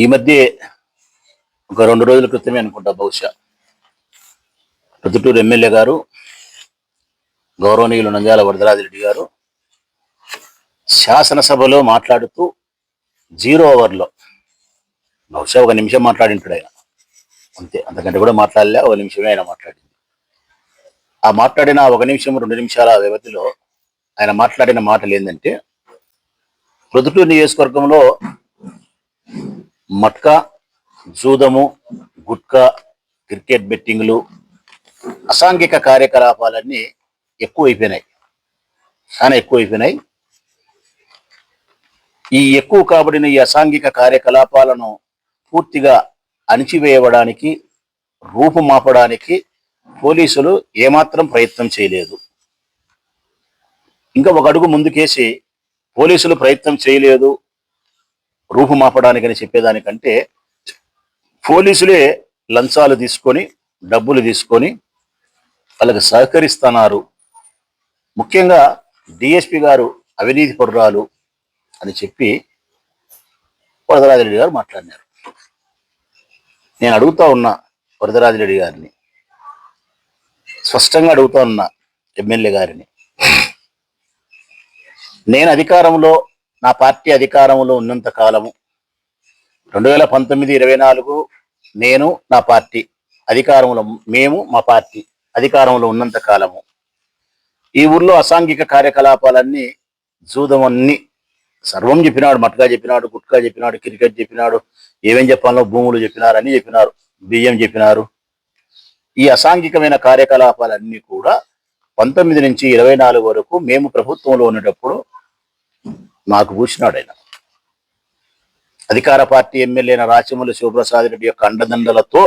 ఈ మధ్య ఒక రెండు రోజుల క్రితమే అనుకుంటా బహుశా. ప్రతిటూరు ఎమ్మెల్యే గారు గౌరవనీయులు నంద్యాల వరదరాజిరెడ్డి గారు శాసనసభలో మాట్లాడుతూ జీరో ఓవర్లో బహుశా ఒక నిమిషం మాట్లాడింటాడు ఆయన. అంతే అంతకంటే కూడా మాట్లాడలే ఒక నిమిషమే ఆయన మాట్లాడింది. ఆ మాట్లాడిన ఒక నిమిషం రెండు నిమిషాల వ్యవధిలో ఆయన మాట్లాడిన మాటలు ఏంటంటే ప్రొద్దుటూరు నియోజకవర్గంలో మట్కా జూదము గుట్కా క్రికెట్ బెట్టింగ్లు అసాంఘిక కార్యకలాపాలన్నీ ఎక్కువైపోయినాయి. చాలా ఎక్కువైపోయినాయి. ఈ ఎక్కువ కాబడిన ఈ అసాంఘిక కార్యకలాపాలను పూర్తిగా అణిచివేయడానికి రూపుమాపడానికి పోలీసులు ఏమాత్రం ప్రయత్నం చేయలేదు. ఇంకా ఒక అడుగు ముందుకేసి పోలీసులు ప్రయత్నం చేయలేదు. రూపుమాపడానికని చెప్పేదానికంటే పోలీసులే లంచాలు తీసుకొని డబ్బులు తీసుకొని వాళ్ళకి సహకరిస్తున్నారు. ముఖ్యంగా డిఎస్పి గారు అవినీతి పరురాలు అని చెప్పి వరదరాజిరెడ్డి గారు మాట్లాడినారు. నేను అడుగుతా ఉన్నా వరదరాజిరెడ్డి గారిని. స్పష్టంగా అడుగుతా ఉన్నా ఎమ్మెల్యే గారిని. నేను అధికారంలో నా పార్టీ అధికారంలో ఉన్నంత కాలము. రెండు వేల పంతొమ్మిది ఇరవై నాలుగు నేను నా పార్టీ. అధికారంలో మేము మా పార్టీ అధికారంలో ఉన్నంత కాలము. ఈ ఊర్లో అసాంఘిక కార్యకలాపాలన్నీ జూదమన్నీ అన్ని సర్వం చెప్పినాడు మట్కా చెప్పినాడు గుట్కా చెప్పినాడు క్రికెట్ చెప్పినాడు ఏమేం చెప్పాలో భూములు చెప్పినారు అని చెప్పినారు బియ్యం చెప్పినారు. ఈ అసాంఘికమైన కార్యకలాపాలన్నీ కూడా పంతొమ్మిది నుంచి ఇరవై నాలుగు వరకు మేము ప్రభుత్వంలో ఉండేటప్పుడు నాకు పూసినాడు ఆయన. అధికార పార్టీ ఎమ్మెల్యే అయిన రాచమల్లి శివప్రసాద్ రెడ్డి యొక్క అండదండలతో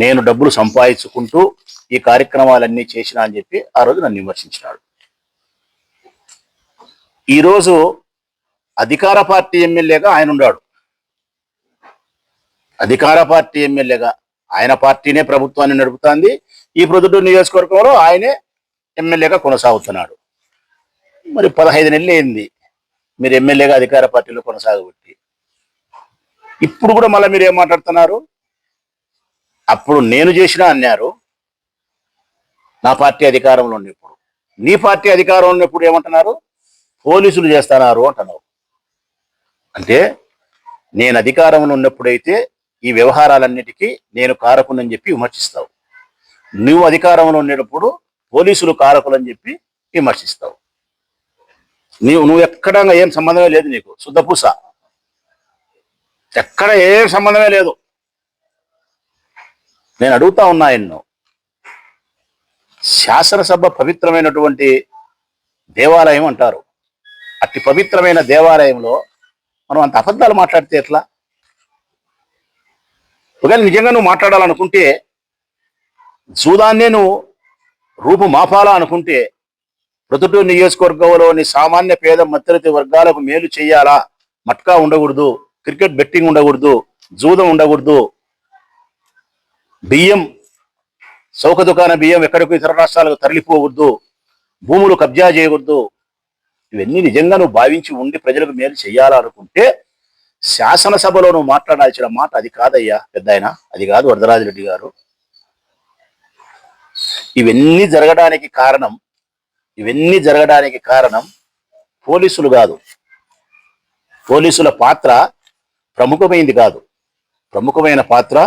నేను డబ్బులు సంపాదించుకుంటూ ఈ కార్యక్రమాలన్నీ చేసిన అని చెప్పి ఆ రోజు నన్ను విమర్శించినాడు. ఈరోజు అధికార పార్టీ ఎమ్మెల్యేగా ఆయన ఉన్నాడు. అధికార పార్టీ ఎమ్మెల్యేగా ఆయన పార్టీనే ప్రభుత్వాన్ని నడుపుతోంది. ఈ ప్రొద్దుటూరు నియోజకవర్గంలో ఆయనే ఎమ్మెల్యేగా కొనసాగుతున్నాడు. మరి పదహైదు నెలలు అయింది. మీరు ఎమ్మెల్యేగా అధికార పార్టీలో కొనసాగబట్టి. ఇప్పుడు కూడా మళ్ళీ మీరు ఏం మాట్లాడుతున్నారు? అప్పుడు నేను చేసినా అన్నారు. నా పార్టీ అధికారంలో ఉన్నప్పుడు. నీ పార్టీ అధికారంలో ఉన్నప్పుడు ఏమంటున్నారు? పోలీసులు చేస్తున్నారు అంటున్నావు అంటే నేను అధికారంలో ఉన్నప్పుడైతే ఈ వ్యవహారాలన్నిటికీ నేను కారకునని చెప్పి విమర్శిస్తావు. నువ్వు అధికారంలో ఉండేటప్పుడు పోలీసులు కారకులని చెప్పి విమర్శిస్తావు. నీవు నువ్వు ఎక్కడ ఏం సంబంధమే లేదు నీకు. శుద్ధపూస ఎక్కడ ఏం సంబంధమే లేదు. నేను అడుగుతా ఉన్నా ఎన్నో శాసనసభ పవిత్రమైనటువంటి దేవాలయం అంటారు. అతి పవిత్రమైన దేవాలయంలో మనం అంత అబద్ధాలు మాట్లాడితే ఎట్లా? ఒకవేళ నిజంగా నువ్వు మాట్లాడాలనుకుంటే జూదాన్నే నువ్వు రూపు మాపాలా అనుకుంటే ప్రొద్దుటూరు నియోజకవర్గంలోని సామాన్య పేద మధ్యతరగతి వర్గాలకు మేలు చేయాలా? మట్కా ఉండకూడదు క్రికెట్ బెట్టింగ్ ఉండకూడదు జూదం ఉండకూడదు. బియ్యం చౌక దుకాణ బియ్యం ఎక్కడికి ఇతర రాష్ట్రాలకు తరలిపోకూడదు. భూములు కబ్జా చేయకూడదు. ఇవన్నీ నిజంగా నువ్వు భావించి ఉండి ప్రజలకు మేలు చేయాలనుకుంటే శాసనసభలో నువ్వు మాట్లాడాల్సిన మాట అది కాదయ్యా పెద్ద అది కాదు వరదరాజిరెడ్డి గారు. ఇవన్నీ జరగడానికి కారణం ఇవన్నీ జరగడానికి కారణం పోలీసులు కాదు. పోలీసుల పాత్ర ప్రముఖమైంది కాదు. ప్రముఖమైన పాత్ర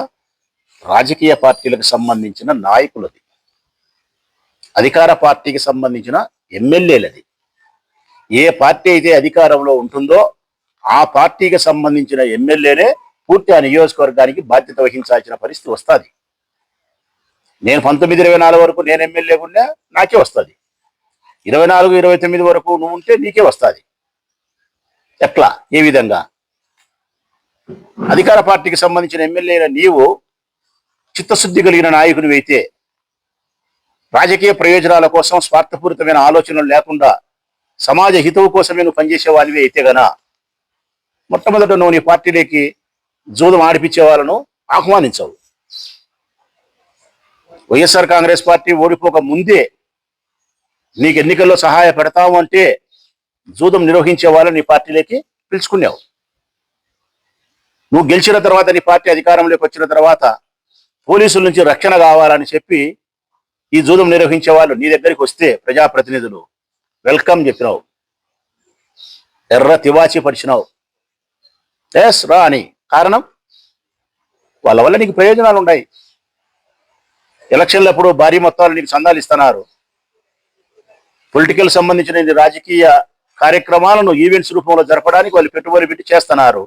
రాజకీయ పార్టీలకు సంబంధించిన నాయకులది. అధికార పార్టీకి సంబంధించిన ఎమ్మెల్యేలది. ఏ పార్టీ అయితే అధికారంలో ఉంటుందో ఆ పార్టీకి సంబంధించిన ఎమ్మెల్యేనే పూర్తి ఆ నియోజకవర్గానికి బాధ్యత వహించాల్సిన పరిస్థితి వస్తుంది. నేను పంతొమ్మిది ఇరవై నాలుగు వరకు నేను ఎమ్మెల్యే ఉన్నా నాకే వస్తుంది. ఇరవై నాలుగు ఇరవై తొమ్మిది వరకు నువ్వు ఉంటే నీకే వస్తుంది. ఎట్లా? ఏ విధంగా? అధికార పార్టీకి సంబంధించిన ఎమ్మెల్యే నీవు చిత్తశుద్ధి కలిగిన నాయకునివి అయితే రాజకీయ ప్రయోజనాల కోసం స్వార్థపూరితమైన ఆలోచనలు లేకుండా సమాజ హితవు కోసమే నువ్వు పనిచేసే వాళ్ళవి అయితే గన మొట్టమొదట నువ్వు నీ పార్టీలోకి జూదం ఆడిపించే వాళ్ళను ఆహ్వానించవు. వైఎస్ఆర్ కాంగ్రెస్ పార్టీ ఓడిపోక ముందే నీకు ఎన్నికల్లో సహాయపడతాము అంటే జూదం నిర్వహించే వాళ్ళని నీ పార్టీలోకి పిలుచుకున్నావు నువ్వు గెలిచిన తర్వాత నీ పార్టీ అధికారంలోకి వచ్చిన తర్వాత పోలీసుల నుంచి రక్షణ కావాలని చెప్పి ఈ జూదం నిర్వహించే వాళ్ళు నీ దగ్గరికి వస్తే ప్రజాప్రతినిధులు వెల్కమ్ చెప్పినావు. ఎర్ర తివాచి పరిచినావు. ఎస్ రా అని. కారణం? వాళ్ళ వల్ల నీకు ప్రయోజనాలు ఉన్నాయి ఎలక్షన్లప్పుడు భారీ మొత్తాలు నీకు సందాలు ఇస్తున్నారు. పొలిటికల్ సంబంధించిన రాజకీయ కార్యక్రమాలను ఈవెంట్స్ రూపంలో జరపడానికి వాళ్ళు పెట్టుబడి పెట్టి చేస్తున్నారు.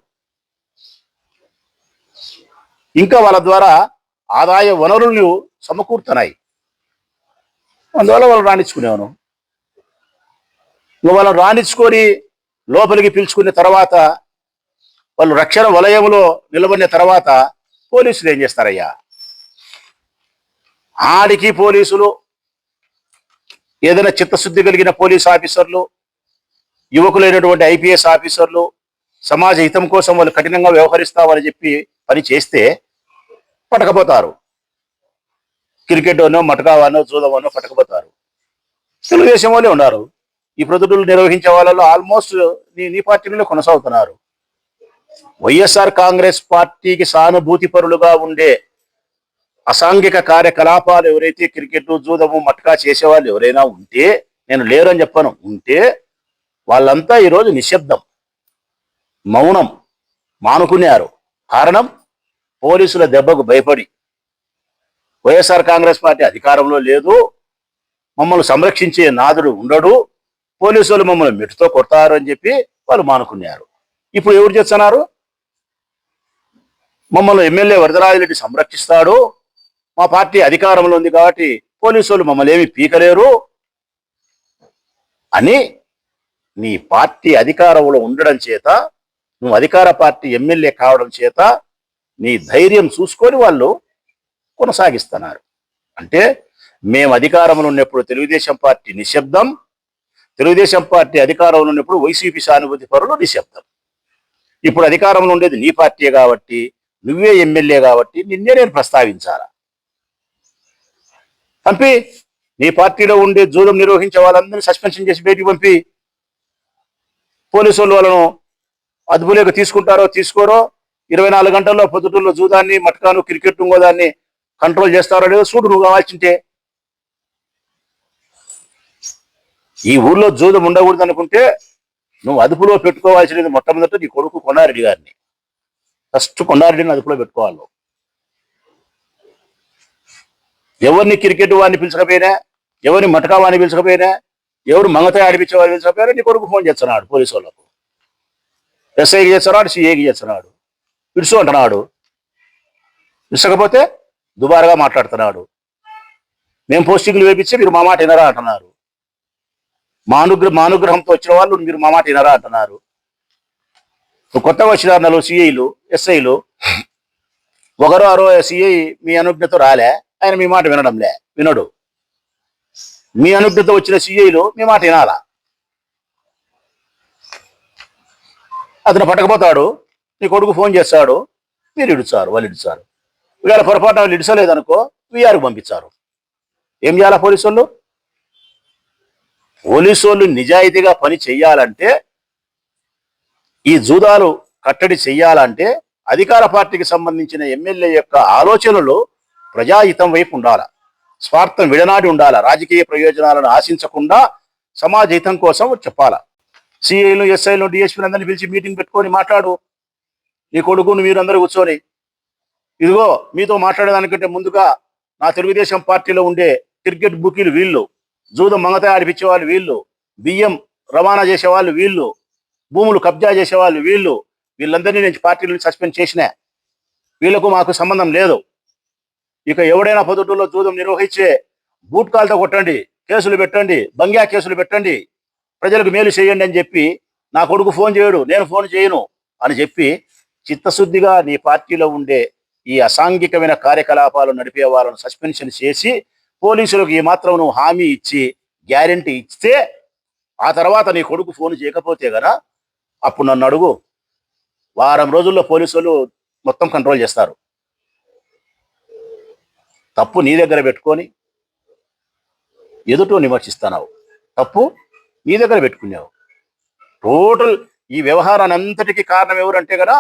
ఇంకా వాళ్ళ ద్వారా ఆదాయ వనరులు సమకూరుతున్నాయి. అందువల్ల వాళ్ళు రాణించుకునేవాను నువ్వు వాళ్ళని రాణించుకొని లోపలికి పిలుచుకున్న తర్వాత వాళ్ళు రక్షణ వలయంలో నిలబడిన తర్వాత పోలీసులు ఏం చేస్తారయ్యా? ఆడికి పోలీసులు ఏదైనా చిత్తశుద్ధి కలిగిన పోలీస్ ఆఫీసర్లు యువకులైనటువంటి ఐపీఎస్ ఆఫీసర్లు సమాజ హితం కోసం వాళ్ళు కఠినంగా వ్యవహరిస్తామని చెప్పి పని చేస్తే పట్టకపోతారు. క్రికెట్ అనో మటకావానో జూదమనో పట్టకపోతారు. తెలుగుదేశం వాళ్ళే ఉన్నారు. ఈ ప్రొద్దులు నిర్వహించే వాళ్ళలో ఆల్మోస్ట్ నీ నీ పార్టీలోనే కొనసాగుతున్నారు. వైఎస్ఆర్ కాంగ్రెస్ పార్టీకి సానుభూతి పరులుగా ఉండే అసాంఘిక కార్యకలాపాలు ఎవరైతే క్రికెట్ జూదము మట్కా చేసేవాళ్ళు ఎవరైనా ఉంటే నేను లేరని చెప్పను ఉంటే వాళ్ళంతా ఈరోజు నిశ్శబ్దం మౌనం మానుకున్నారు కారణం? పోలీసుల దెబ్బకు భయపడి. వైఎస్ఆర్ కాంగ్రెస్ పార్టీ అధికారంలో లేదు. మమ్మల్ని సంరక్షించే నాదుడు ఉండడు. పోలీసులు మమ్మల్ని మెట్టుతో కొడతారు అని చెప్పి వాళ్ళు మానుకున్నారు ఇప్పుడు ఎవరు చేస్తున్నారు? మమ్మల్ని ఎమ్మెల్యే వరదరాజిరెడ్డి సంరక్షిస్తాడు. మా పార్టీ అధికారంలో ఉంది కాబట్టి పోలీసులు మమ్మల్ని ఏమి పీకలేరు. అని నీ పార్టీ అధికారంలో ఉండడం చేత నువ్వు అధికార పార్టీ ఎమ్మెల్యే కావడం చేత నీ ధైర్యం చూసుకొని వాళ్ళు కొనసాగిస్తున్నారు. అంటే మేము అధికారంలో ఉన్నప్పుడు తెలుగుదేశం పార్టీ నిశ్శబ్దం తెలుగుదేశం పార్టీ అధికారంలో ఉన్నప్పుడు వైసీపీ సానుభూతి పరులు నిశ్శబ్దం. ఇప్పుడు అధికారంలో ఉండేది నీ పార్టీ కాబట్టి నువ్వే ఎమ్మెల్యే కాబట్టి నిన్నే నేను ప్రస్తావించాలా? పంపి నీ పార్టీలో ఉండే జూదం నిర్వహించే వాళ్ళందరినీ సస్పెన్షన్ చేసి బయటికి పంపి పోలీసు వాళ్ళను అదుపులోకి తీసుకుంటారో తీసుకోరో ఇరవై నాలుగు గంటల్లో పొద్దుటూరులో జూదాన్ని మట్కాను క్రికెట్ ఇంకోదాన్ని కంట్రోల్ చేస్తారో లేదో చూడు నువ్వు కావాల్సింటే ఈ ఊర్లో జూదం ఉండకూడదు అనుకుంటే నువ్వు అదుపులో పెట్టుకోవాల్సినది మొట్టమొదట నీ కొడుకు కొండారెడ్డి గారిని. ఫస్ట్ కొండారెడ్డిని అదుపులో పెట్టుకోవాలి నువ్వు. ఎవరిని క్రికెట్ వాడిని పిలుచకపోయినా ఎవరిని మటకా వాడిని పిలుచకపోయినా ఎవరు మంగతాయి ఆడిపించే వాడిని పిలుచకపోయినా నీ కొడుకు ఫోన్ చేస్తున్నాడు పోలీసు వాళ్ళకు. ఎస్ఐకి చేస్తున్నాడు సిఏకి చేస్తున్నాడు. పిలుచు అంటున్నాడు పిలుచకపోతే దుబారుగా మాట్లాడుతున్నాడు. మేము పోస్టింగ్లు వేపించి మీరు మా మాట వినరా అంటున్నారు. మా అనుగ్రహ మా అనుగ్రహంతో వచ్చిన వాళ్ళు మీరు మా మాట వినరా అంటున్నారు. కొత్తగా వచ్చిన నలుగురు సిఐలు ఎస్ఐలు ఒకరు అరో సిఐ మీ అనుజ్ఞతో రాలే. ఆయన మీ మాట వినడంలే. వినడు. మీ అనుజ్ఞతో వచ్చిన సిఐలు మీ మాట వినాలా? అతను పట్టకపోతాడు నీ కొడుకు ఫోన్ చేస్తాడు మీరు ఇడుచారు వాళ్ళు ఇడుచారు వీళ్ళ పొరపాటు వాళ్ళు ఇడిచలేదనుకో వీఆర్కి పంపించారు ఏం చేయాలా పోలీసు వాళ్ళు పోలీసు వాళ్ళు నిజాయితీగా పని చెయ్యాలంటే ఈ జూదాలు కట్టడి చెయ్యాలంటే అధికార పార్టీకి సంబంధించిన ఎమ్మెల్యే యొక్క ఆలోచనలు ప్రజాహితం వైపు ఉండాల? స్వార్థం విడనాడి ఉండాల? రాజకీయ ప్రయోజనాలను ఆశించకుండా సమాజ హితం కోసం చెప్పాల? సిఐలు ఎస్ఐలు డిఎస్పీలు అందరినీ పిలిచి మీటింగ్ పెట్టుకొని మాట్లాడు. నీ కొడుకును మీరందరూ కూర్చొని. ఇదిగో మీతో మాట్లాడేదానికంటే ముందుగా నా తెలుగుదేశం పార్టీలో ఉండే క్రికెట్ బుకీలు వీళ్ళు జూదం మంగత ఆడిపించే వాళ్ళు వీళ్ళు బియ్యం రవాణా చేసేవాళ్ళు వీళ్ళు భూములు కబ్జా చేసేవాళ్ళు వీళ్ళు వీళ్ళందరినీ నేను పార్టీ సస్పెండ్ చేసిన. వీళ్ళకు మాకు సంబంధం లేదు. ఇక ఎవడైనా పొద్దుటూరులో జూదం నిర్వహించే బూట్ కాల్తో కొట్టండి కేసులు పెట్టండి బంగ్యా కేసులు పెట్టండి ప్రజలకు మేలు చేయండి అని చెప్పి నా కొడుకు ఫోన్ చేయడు నేను ఫోన్ చేయను అని చెప్పి చిత్తశుద్ధిగా నీ పార్టీలో ఉండే ఈ అసాంఘికమైన కార్యకలాపాలు నడిపే వాళ్ళను సస్పెన్షన్ చేసి పోలీసులకు ఈ మాత్రం నువ్వు హామీ ఇచ్చి గ్యారెంటీ ఇస్తే ఆ తర్వాత నీ కొడుకు ఫోన్ చేయకపోతే కదా అప్పుడు నన్ను అడుగు. వారం రోజుల్లో పోలీసులు మొత్తం కంట్రోల్ చేస్తారు. తప్పు నీ దగ్గర పెట్టుకొని ఎదుటో విమర్శిస్తున్నావు తప్పు నీ దగ్గర పెట్టుకున్నావు. టోటల్ ఈ వ్యవహారాన్ని అంతటికీ కారణం ఎవరంటే కదా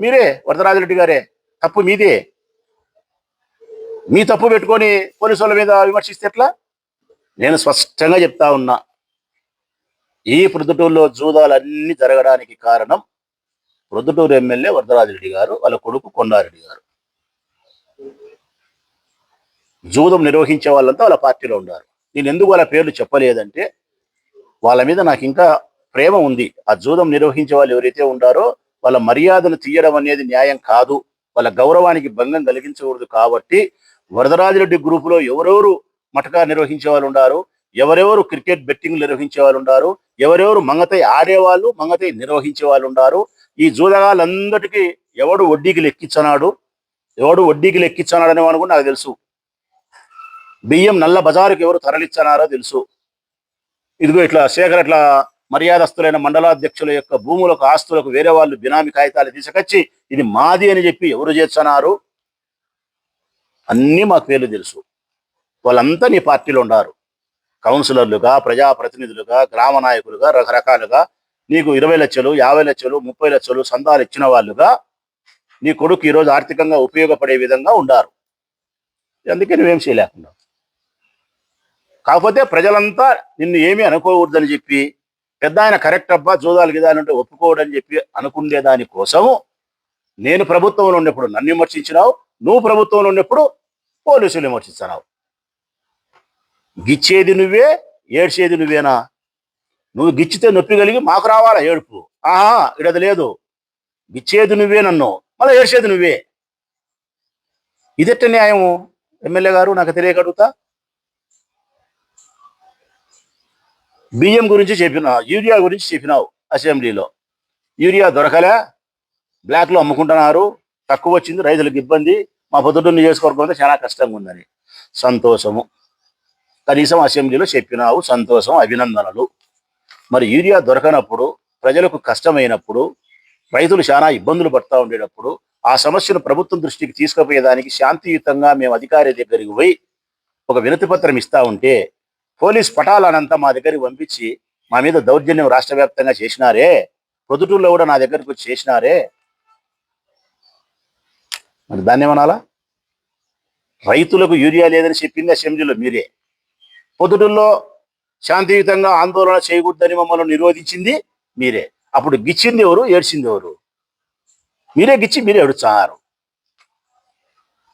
మీరే వరదరాజరెడ్డి గారే. తప్పు మీదే. మీ తప్పు పెట్టుకొని పోలీసుల మీద విమర్శిస్తే ఎట్లా? నేను స్పష్టంగా చెప్తా ఉన్నా. ఈ ప్రొద్దుటూరులో జూదాలన్నీ జరగడానికి కారణం ప్రొద్దుటూరు ఎమ్మెల్యే వరదరాజరెడ్డి గారు వాళ్ళ కొడుకు కొండారెడ్డి గారు. జూదం నిర్వహించే వాళ్ళంతా వాళ్ళ పార్టీలో ఉన్నారు. నేను ఎందుకు వాళ్ళ పేర్లు చెప్పలేదంటే వాళ్ళ మీద నాకు ఇంకా ప్రేమ ఉంది. ఆ జూదం నిర్వహించే వాళ్ళు ఎవరైతే ఉండారో వాళ్ళ మర్యాదను తీయడం అనేది న్యాయం కాదు. వాళ్ళ గౌరవానికి భంగం కలిగించకూడదు కాబట్టి వరదరాజిరెడ్డి గ్రూపులో ఎవరెవరు మటకా నిర్వహించే వాళ్ళు ఉన్నారు ఎవరెవరు క్రికెట్ బెట్టింగ్ నిర్వహించే వాళ్ళు ఉన్నారు ఎవరెవరు మంగతై ఆడేవాళ్ళు మంగతై నిర్వహించే వాళ్ళు ఉన్నారు ఈ జూదగాళ్ళందరికీ ఎవడు వడ్డీకి లెక్కించనాడు? ఎవడు వడ్డీకి లెక్కించనాడు అనేవాడు కూడా నాకు తెలుసు. బియ్యం నల్ల బజారుకి ఎవరు తరలిచ్చనారో తెలుసు. ఇదిగో ఇట్లా శేఖర్ ఇట్లా మర్యాదస్తులైన మండలాధ్యక్షుల యొక్క భూములకు ఆస్తులకు వేరే వాళ్ళు బినామీ కాగితాలు తీసుకొచ్చి ఇది మాది అని చెప్పి ఎవరు చేస్తున్నారు అన్నీ మాకు పేర్లు తెలుసు. వాళ్ళంతా నీ పార్టీలో ఉన్నారు కౌన్సిలర్లుగా ప్రజాప్రతినిధులుగా గ్రామ నాయకులుగా రకరకాలుగా నీకు ఇరవై లక్షలు యాభై లక్షలు ముప్పై లక్షలు సందాలు ఇచ్చిన వాళ్ళుగా నీ కొడుకు ఈరోజు ఆర్థికంగా ఉపయోగపడే విధంగా ఉండారు. అందుకే నువ్వేం చేయలేకుండా కాకపోతే ప్రజలంతా నిన్ను ఏమీ అనుకోకూడదని చెప్పి పెద్ద ఆయన కరెక్ట్ అబ్బా జోదాలు గిదాలు అంటే ఒప్పుకోవడని చెప్పి అనుకునే దాని కోసము నేను ప్రభుత్వంలో ఉన్నప్పుడు నన్ను విమర్శించినావు నువ్వు ప్రభుత్వంలో ఉన్నప్పుడు పోలీసులు విమర్శిస్తున్నావు గిచ్చేది నువ్వే ఏడ్చేది నువ్వేనా? నువ్వు గిచ్చితే నొప్పి కలిగి మాకు రావాలా ఏడుపు? ఆహా ఇడది లేదు. గిచ్చేది నువ్వే నన్ను మళ్ళీ ఏడ్చేది నువ్వే. ఇదెట్ట న్యాయము? ఎమ్మెల్యే గారు నాకు తెలియక అడుగుతా బియ్యం గురించి చెప్పినావు యూరియా గురించి చెప్పినావు అసెంబ్లీలో. యూరియా దొరకలే బ్లాక్లో అమ్ముకుంటున్నారు తక్కువ వచ్చింది రైతులకు ఇబ్బంది మా పొద్దున్న నియోజకవర్గం అంతా చాలా కష్టంగా ఉందని. సంతోషము. కనీసం అసెంబ్లీలో చెప్పినావు సంతోషం అభినందనలు. మరి యూరియా దొరకనప్పుడు ప్రజలకు కష్టమైనప్పుడు రైతులు చాలా ఇబ్బందులు పడతా ఉండేటప్పుడు ఆ సమస్యను ప్రభుత్వం దృష్టికి తీసుకుపోయేదానికి శాంతియుతంగా మేము అధికారి దగ్గరికి పోయి ఒక వినతి పత్రం ఇస్తా ఉంటే పోలీస్ పటాలనంతా మా దగ్గరికి పంపించి మా మీద దౌర్జన్యం రాష్ట్ర వ్యాప్తంగా చేసినారే పొద్దుటూరులో కూడా నా దగ్గరకు వచ్చి చేసినారే. మరి దాన్ని ఏమనాలా? రైతులకు యూరియా లేదని చెప్పింది అసెంబ్లీలో మీరే. పొద్దుటూరులో శాంతియుతంగా ఆందోళన చేయకూడదని మమ్మల్ని నిరోధించింది మీరే. అప్పుడు గిచ్చింది ఎవరు? ఏడ్చింది ఎవరు? మీరే గిచ్చి మీరే ఏడుచారు.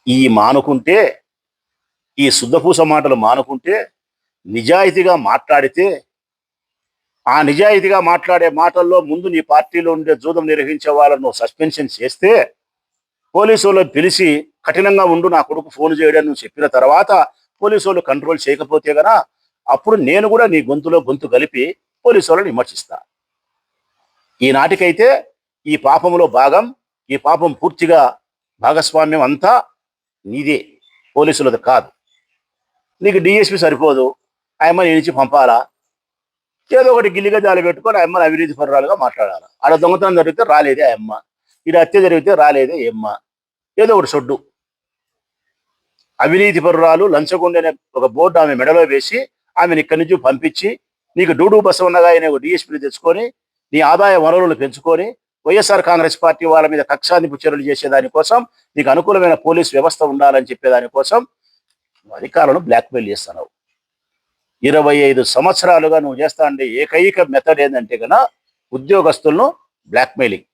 ఈ మానుకుంటే ఈ శుద్ధపూస మాటలు మానుకుంటే నిజాయితీగా మాట్లాడితే ఆ నిజాయితీగా మాట్లాడే మాటల్లో ముందు నీ పార్టీలో ఉండే జూదం నిర్వహించే వాళ్ళను సస్పెన్షన్ చేస్తే పోలీసు వాళ్ళు పిలిచి కఠినంగా ఉండు నా కొడుకు ఫోన్ చేయడం నువ్వు చెప్పిన తర్వాత పోలీసు వాళ్ళు కంట్రోల్ చేయకపోతే గనా అప్పుడు నేను కూడా నీ గొంతులో గొంతు కలిపి పోలీసు వాళ్ళని విమర్శిస్తా ఈనాటికైతే ఈ పాపంలో భాగం ఈ పాపం పూర్తిగా భాగస్వామ్యం అంతా నీదే పోలీసులది కాదు. నీకు డిఎస్పి సరిపోదు ఆయమ్మ నీ పంపాలా? ఏదో ఒకటి గిల్లిగా జాలి పెట్టుకొని ఆయమ్మని అవినీతి పరురాలుగా మాట్లాడాలి? ఆడ దొంగతనం జరిగితే రాలేదే ఆయమ్మ. ఈడ హత్య జరిగితే రాలేదే ఏమ్మ. ఏదో ఒకటి సొడ్డు. అవినీతి పరురాలు లంచగుండనే ఒక బోర్డు ఆమె మెడలో వేసి ఆమెను ఇక్కడి నుంచి పంపించి నీకు డూడు ఉన్నగా ఆయన డిఎస్పీని తెచ్చుకొని నీ ఆదాయ వనరులు పెంచుకొని వైఎస్ఆర్ కాంగ్రెస్ పార్టీ వాళ్ళ మీద కక్షాదింపు చర్యలు చేసేదానికోసం నీకు అనుకూలమైన పోలీస్ వ్యవస్థ ఉండాలని చెప్పేదానికోసం అధికారులను బ్లాక్మెయిల్ చేస్తున్నావు. ఇరవై ఐదు సంవత్సరాలుగా నువ్వు చేస్తా ఉండే ఏకైక మెథడ్ ఏంటంటే కనుక ఉద్యోగస్తులను బ్లాక్మెయిలింగ్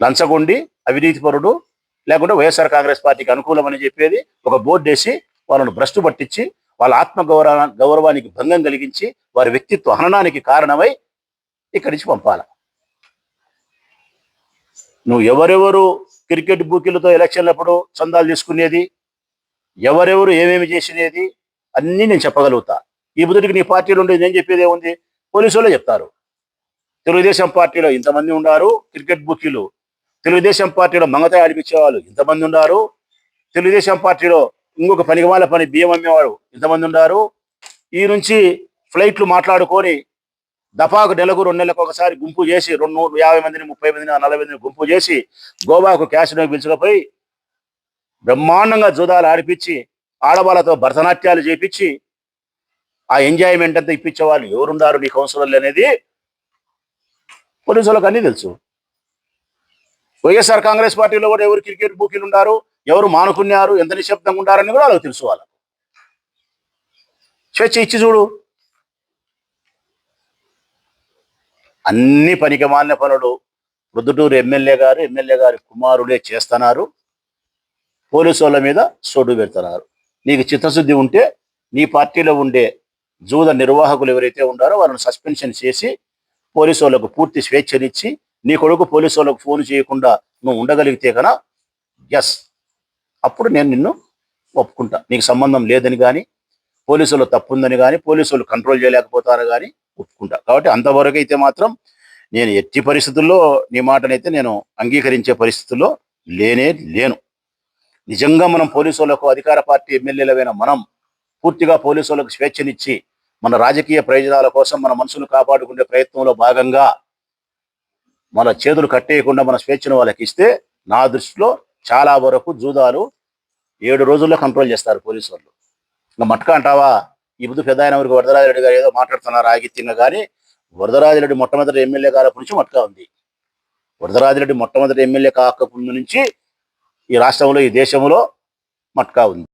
లంచగొండి అవినీతిపరుడు లేకుంటే వైఎస్ఆర్ కాంగ్రెస్ పార్టీకి అనుకూలం అని చెప్పేది ఒక బోర్డు వేసి వాళ్ళను భ్రష్టు పట్టించి వాళ్ళ ఆత్మ గౌరవ గౌరవానికి భంగం కలిగించి వారి వ్యక్తిత్వ హననానికి కారణమై ఇక్కడి నుంచి పంపాల. నువ్వు ఎవరెవరు క్రికెట్ బూకీలతో ఎలక్షన్లప్పుడు చందాలు తీసుకునేది? ఎవరెవరు ఏమేమి చేసినది? అన్నీ నేను చెప్పగలుగుతా. ఈ బుద్ధుడికి నీ పార్టీలో ఉండేది నేను చెప్పేది ఏముంది? పోలీసు వాళ్ళే చెప్తారు. తెలుగుదేశం పార్టీలో ఇంతమంది ఉన్నారు క్రికెట్ బుకీలు. తెలుగుదేశం పార్టీలో మంగతాయి ఆడిపించే వాళ్ళు ఇంతమంది ఉన్నారు తెలుగుదేశం పార్టీలో ఇంకొక పనికిమాల పని బియ్యం అమ్మేవాడు ఇంతమంది ఉన్నారు ఈ నుంచి ఫ్లైట్లు మాట్లాడుకొని దఫాకు నెలకు రెండు నెలలకు ఒకసారి గుంపు చేసి రెండు యాభై మందిని ముప్పై మందిని నలభై మందిని గుంపు చేసి గోవాకు క్యాష్ పిలుచుకపోయి బ్రహ్మాండంగా జూదాలు ఆడిపించి ఆడవాళ్ళతో భరతనాట్యాలు చేపించి ఆ ఎంజాయ్మెంట్ అంతా ఇప్పించే వాళ్ళు ఎవరున్నారు నీ కౌన్సిలర్లు అనేది పోలీసులకు అన్నీ తెలుసు. వైఎస్ఆర్ కాంగ్రెస్ పార్టీలో కూడా ఎవరు క్రికెట్ బూకీలు ఉన్నారు ఎవరు మానుకున్నారు ఎంత నిశ్శబ్దంగా ఉండారని కూడా వాళ్ళకి తెలుసు వాళ్ళకు. స్వేచ్ఛ ఇచ్చి చూడు. అన్ని పనికిమాలిన పనులు ప్రొద్దుటూరు ఎమ్మెల్యే గారు ఎమ్మెల్యే గారి కుమారుడే చేస్తున్నారు. పోలీసు వాళ్ళ మీద సోడు పెడుతున్నారు. నీకు చిత్తశుద్ధి ఉంటే నీ పార్టీలో ఉండే జూద నిర్వాహకులు ఎవరైతే ఉన్నారో వాళ్ళని సస్పెన్షన్ చేసి పోలీసు వాళ్ళకు పూర్తి స్వేచ్ఛనిచ్చి నీ కొడుకు పోలీసు వాళ్ళకు ఫోన్ చేయకుండా నువ్వు ఉండగలిగితే కన ఎస్ అప్పుడు నేను నిన్ను ఒప్పుకుంటా. నీకు సంబంధం లేదని కానీ పోలీసులు తప్పుందని కానీ పోలీసులు కంట్రోల్ చేయలేకపోతారు కానీ ఒప్పుకుంటా. కాబట్టి అంతవరకు అయితే మాత్రం నేను ఎట్టి పరిస్థితుల్లో నీ మాటనైతే నేను అంగీకరించే పరిస్థితుల్లో లేనే లేను. నిజంగా మనం పోలీసులకు అధికార పార్టీ ఎమ్మెల్యేలమైన మనం పూర్తిగా పోలీసు స్వేచ్ఛనిచ్చి మన రాజకీయ ప్రయోజనాల కోసం మన మనసును కాపాడుకునే ప్రయత్నంలో భాగంగా మన చేతులు కట్టేయకుండా మన స్వేచ్ఛను వాళ్ళకి ఇస్తే నా దృష్టిలో చాలా వరకు జూదాలు ఏడు రోజుల్లో కంట్రోల్ చేస్తారు పోలీసు వాళ్ళు ఇంకా మట్కా అంటావా? ఈ బుద్ధి పెద్దాయన వరకు వరదరాజరెడ్డి గారు ఏదో మాట్లాడుతున్నారు ఆగిత్యంగా కానీ వరదరాజరెడ్డి మొట్టమొదటి ఎమ్మెల్యే గారి నుంచి మట్కా ఉంది. వరదరాజరెడ్డి మొట్టమొదటి ఎమ్మెల్యే కాకముందు నుంచి ఈ రాష్ట్రంలో ఈ దేశంలో మట్కా ఉంది.